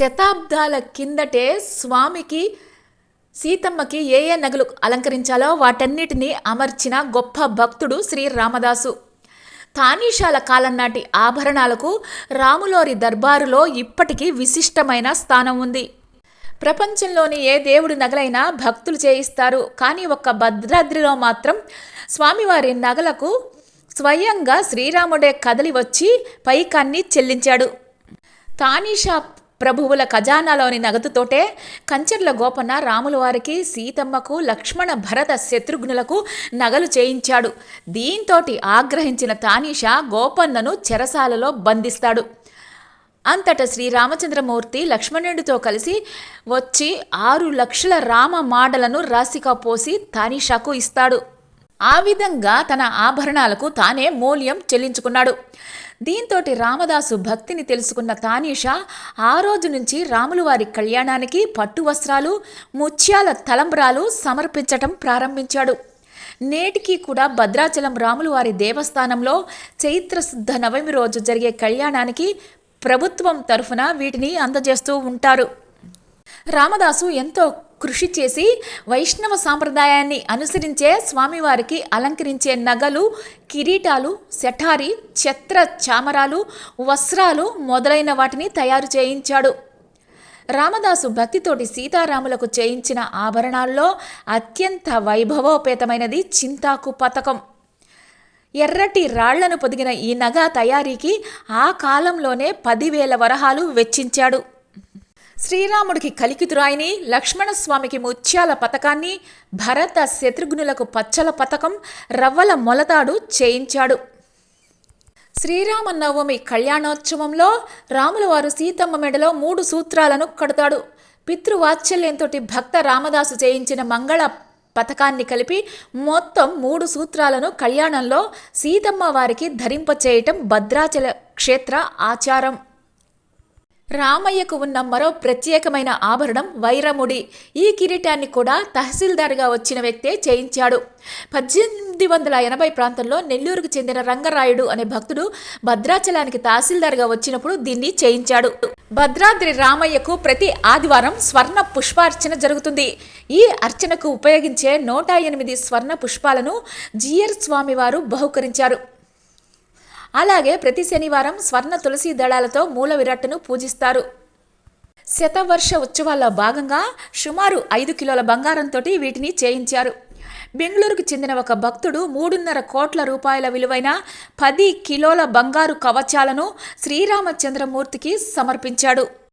శతాబ్దాల కిందటే స్వామికి సీతమ్మకి ఏ ఏ నగలు అలంకరించాలో వాటన్నిటినీ అమర్చిన గొప్ప భక్తుడు శ్రీ రామదాసు. తానీషాల కాలం నాటి ఆభరణాలకు రాములోరి దర్బారులో ఇప్పటికీ విశిష్టమైన స్థానం ఉంది. ప్రపంచంలోని ఏ దేవుడి నగలైనా భక్తులు చేయిస్తారు. కానీ ఒక్క భద్రాద్రిలో మాత్రం స్వామివారి నగలకు స్వయంగా శ్రీరాముడే కదలి వచ్చి పైకాన్ని చెల్లించాడు. తానీషా ప్రభువుల ఖజానాలోని నగదుతోటే కంచెర్ల గోపన్న రాముల వారికి సీతమ్మకు లక్ష్మణ భరత శత్రుఘ్నులకు నగలు చేయించాడు. దీంతోటి ఆగ్రహించిన తానీషా గోపన్నను చెరసాలలో బంధిస్తాడు. అంతట శ్రీరామచంద్రమూర్తి లక్ష్మణుడితో కలిసి వచ్చి ఆరు లక్షల రామ మాడలను రాసిక పోసి తానీషాకు ఇస్తాడు. ఆ విధంగా తన ఆభరణాలకు తానే మూల్యం చెల్లించుకున్నాడు. దీంతోటి రామదాసు భక్తిని తెలుసుకున్న తానీషా ఆ రోజు నుంచి రాములు వారి కళ్యాణానికి పట్టు వస్త్రాలు ముత్యాల తలంబ్రాలు సమర్పించటం ప్రారంభించాడు. నేటికి కూడా భద్రాచలం రాములు వారి దేవస్థానంలో చైత్రశుద్ధ నవమి రోజు జరిగే కళ్యాణానికి ప్రభుత్వం తరఫున వీటిని అందజేస్తూ ఉంటారు. రామదాసు ఎంతో కృషి చేసి వైష్ణవ సాంప్రదాయాన్ని అనుసరించే స్వామివారికి అలంకరించే నగలు కిరీటాలు శఠారి ఛత్ర చామరాలు వస్త్రాలు మొదలైన వాటిని తయారు చేయించాడు. రామదాసు భక్తితోటి సీతారాములకు చేయించిన ఆభరణాల్లో అత్యంత వైభవోపేతమైనది చింతాకు పథకం ఎర్రటి రాళ్ళను పొదిగిన ఈ నగ తయారీకి ఆ కాలంలోనే పదివేల వరహాలు వెచ్చించాడు. శ్రీరాముడికి కలికితురాయిని లక్ష్మణస్వామికి ముత్యాల పథకాన్ని భరత శత్రుఘ్నులకు పచ్చల పథకం రవ్వల మొలతాడు చేయించాడు. శ్రీరామనవమి కళ్యాణోత్సవంలో రాములవారు సీతమ్మ మెడలో మూడు సూత్రాలను కడతాడు. పితృవాత్సల్యంతో భక్త రామదాసు చేయించిన మంగళ పథకాన్ని కలిపి మొత్తం మూడు సూత్రాలను కళ్యాణంలో సీతమ్మ వారికి ధరింపచేయటం భద్రాచల క్షేత్ర ఆచారం. రామయ్యకు ఉన్న మరో ప్రత్యేకమైన ఆభరణం వైరముడి. ఈ కిరీటాన్ని కూడా తహసీల్దార్గా వచ్చిన వ్యక్తే చేయించాడు. పద్దెనిమిది వందల ఎనభై ప్రాంతంలో నెల్లూరుకు చెందిన రంగరాయుడు అనే భక్తుడు భద్రాచలానికి తహసీల్దార్గా వచ్చినప్పుడు దీన్ని చేయించాడు. భద్రాద్రి రామయ్యకు ప్రతి ఆదివారం స్వర్ణ పుష్పార్చన జరుగుతుంది. ఈ అర్చనకు ఉపయోగించే నూట ఎనిమిది స్వర్ణ పుష్పాలను జియర్ స్వామివారు బహుకరించారు. అలాగే ప్రతి శనివారం స్వర్ణ తులసి దళాలతో మూల విరాట్టును పూజిస్తారు. శతవర్ష ఉత్సవాల్లో భాగంగా సుమారు ఐదు కిలోల బంగారంతో వీటిని చేయించారు. బెంగళూరుకు చెందిన ఒక భక్తుడు మూడున్నర కోట్ల రూపాయల విలువైన పది కిలోల బంగారు కవచాలను శ్రీరామచంద్రమూర్తికి సమర్పించాడు.